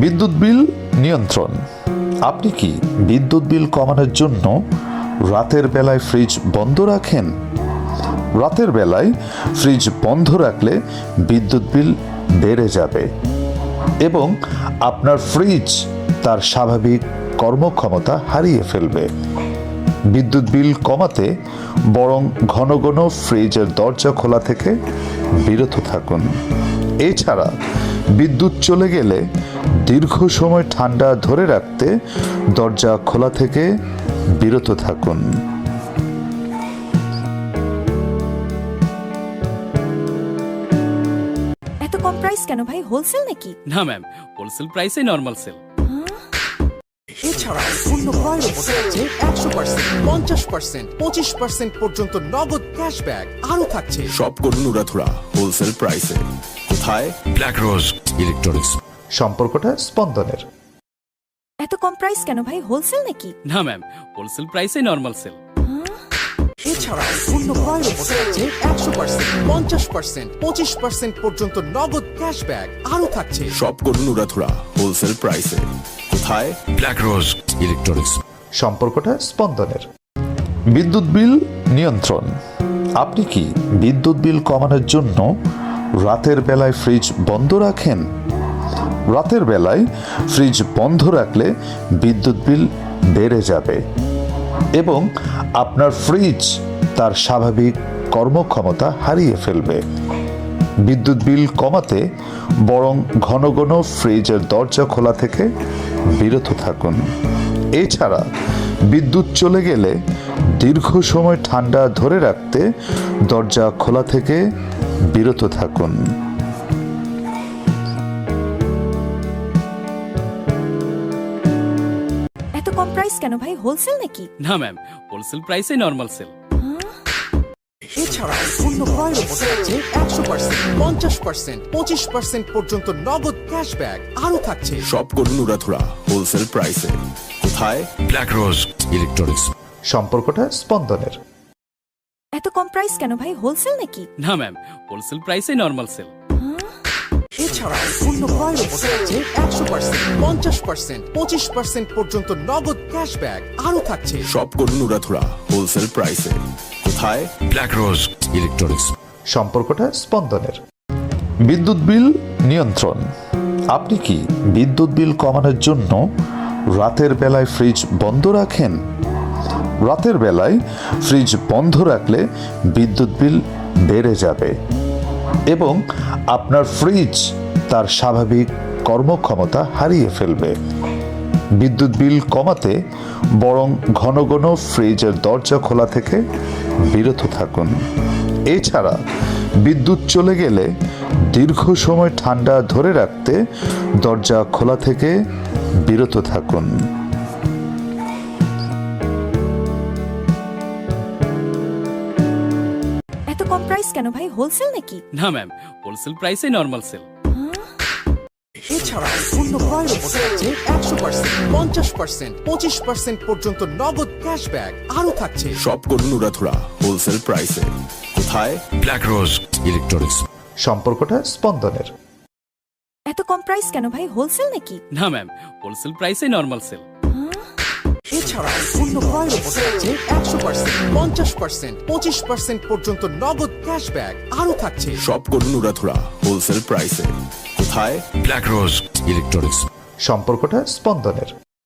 বিদ্যুৎ বিল নিয়ন্ত্রণ। আপনি কি বিদ্যুৎ বিল কমানোর জন্য রাতের বেলায় ফ্রিজ বন্ধ রাখেন? রাতের বেলায় ফ্রিজ বন্ধ রাখলে বিদ্যুৎ বিল বেড়ে যাবে এবং আপনার ফ্রিজ তার স্বাভাবিক কর্মক্ষমতা হারিয়ে ফেলবে। বিদ্যুৎ বিল কমাতে বরং ঘন ঘন ফ্রিজের দরজা খোলা থেকে বিরত থাকুন। এছাড়া বিদ্যুৎ চলে গেলে দীর্ঘ সময় ঠান্ডা ধরে রাখতে দরজা খোলা থেকে বিরত থাকুন। এত কম প্রাইস কেন ভাই? হোলসেল নাকি? না ম্যাম হোলসেল প্রাইসে নর্মাল সেল এছাড়া পণ্য ক্রয়ের উপর থাকছে একশো পার্সেন্ট পঞ্চাশ পার্সেন্ট পঁচিশ পার্সেন্ট পর্যন্ত নগদ ক্যাশব্যাক আরও থাকছে। সব করুন উড়াধুরা হোলসেল প্রাইসে কোথায়? ব্ল্যাক রোজ ইলেকট্রনিক্স সম্পর্কটা স্পন্দনের। এত কম প্রাইস কেন ভাই? হোলসেল নাকি? না ম্যাম হোলসেল প্রাইসে নর্মাল সেল এছাড়া পণ্য ক্রয়ের উপর থাকছে একশো পার্সেন্ট পঞ্চাশ পার্সেন্ট পঁচিশ পার্সেন্ট পর্যন্ত নগদ ক্যাশব্যাক আরও থাকছে। সব করুন উড়াধুরা হোলসেল প্রাইসে কোথায়? ব্ল্যাক রোজ ইলেকট্রনিক্স সম্পর্কটা স্পন্দনের। বিদ্যুৎ বিল নিয়ন্ত্রণ। আপনি কি বিদ্যুৎ বিল কমানোর জন্য রাতের বেলায় ফ্রিজ বন্ধ রাখেন? রাতের বেলায় ফ্রিজ বন্ধ রাখলে বিদ্যুৎ বিল বেড়ে যাবে এবং আপনার ফ্রিজ তার স্বাভাবিক কর্মক্ষমতা হারিয়ে ফেলবে। বিদ্যুৎ বিল কমাতে বরং ঘন ঘন ফ্রিজের দরজা খোলা থেকে বিরত থাকুন। এছাড়া বিদ্যুৎ চলে গেলে দীর্ঘ সময় ঠান্ডা ধরে রাখতে দরজা খোলা থেকে বিরত থাকুন। কম প্রাইস কেন ভাই? হোলসেল নাকি? না ম্যাম হোলসেল প্রাইসে নর্মাল সেল এছাড়া পণ্য ক্রয়ের উপর থাকছে একশো পার্সেন্ট পঞ্চাশ পার্সেন্ট পঁচিশ পার্সেন্ট পর্যন্ত নগদ ক্যাশব্যাক আরও থাকছে। সব করুন উড়াধুরা হোলসেল প্রাইসে কোথায়? ব্ল্যাক রোজ ইলেকট্রনিক্স সম্পর্কটা স্পন্দনের। এত কম প্রাইস কেন ভাই? হোলসেল নাকি? না ম্যাম হোলসেল প্রাইসে নর্মাল সেল এছাড়া পণ্য ক্রয়ের উপর থাকছে একশো পার্সেন্ট পঞ্চাশ পার্সেন্ট পঁচিশ পার্সেন্ট পর্যন্ত নগদ ক্যাশব্যাক আরও থাকছে। সব করুন উড়াধুরা হোলসেল প্রাইসে কোথায়? ব্ল্যাক রোজ ইলেকট্রনিক্স সম্পর্কটা স্পন্দনের। বিদ্যুৎ বিল নিয়ন্ত্রণ। আপনি কি বিদ্যুৎ বিল কমানোর জন্য রাতের বেলায় ফ্রিজ বন্ধ রাখেন? রাতের বেলায় ফ্রিজ বন্ধ রাখলে বিদ্যুৎ বিল বেড়ে যাবে। এবং আপনার ফ্রিজ তার স্বাভাবিক কর্মক্ষমতা হারিয়ে ফেলবে। বিদ্যুৎ বিল কমাতে বরং ঘন ঘন ফ্রিজের দরজা খোলা থেকে বিরত থাকুন। এছাড়া বিদ্যুৎ চলে গেলে দীর্ঘ সময় ঠান্ডা ধরে রাখতে দরজা খোলা থেকে বিরত থাকুন। এত কম প্রাইস কেন ভাই? হোলসেল নাকি? না ম্যাম হোলসেল প্রাইসে নর্মাল সেল এছাড়া পণ্য ক্রয়ের উপর থাকছে একশো পার্সেন্ট পঞ্চাশ পার্সেন্ট পঁচিশ পার্সেন্ট পর্যন্ত নগদ ক্যাশব্যাক আরও থাকছে। সব করুন উড়াধুরা হোলসেল প্রাইসে কোথায়? ব্ল্যাক রোজ ইলেকট্রনিক্স সম্পর্কটা স্পন্দনের। এত কম প্রাইস কেন ভাই? হোলসেল নাকি? না ম্যাম হোলসেল প্রাইসে নর্মাল সেল এছাড়া পণ্য ক্রয়ের উপর থাকছে একশো পার্সেন্ট পঞ্চাশ পার্সেন্ট পঁচিশ পার্সেন্ট পর্যন্ত নগদ ক্যাশব্যাক আরও থাকছে। সব করুন উড়াধুরা হোলসেল প্রাইসে কোথায়? ব্ল্যাক রোজ ইলেকট্রনিক্স সম্পর্কটা স্পন্দনের।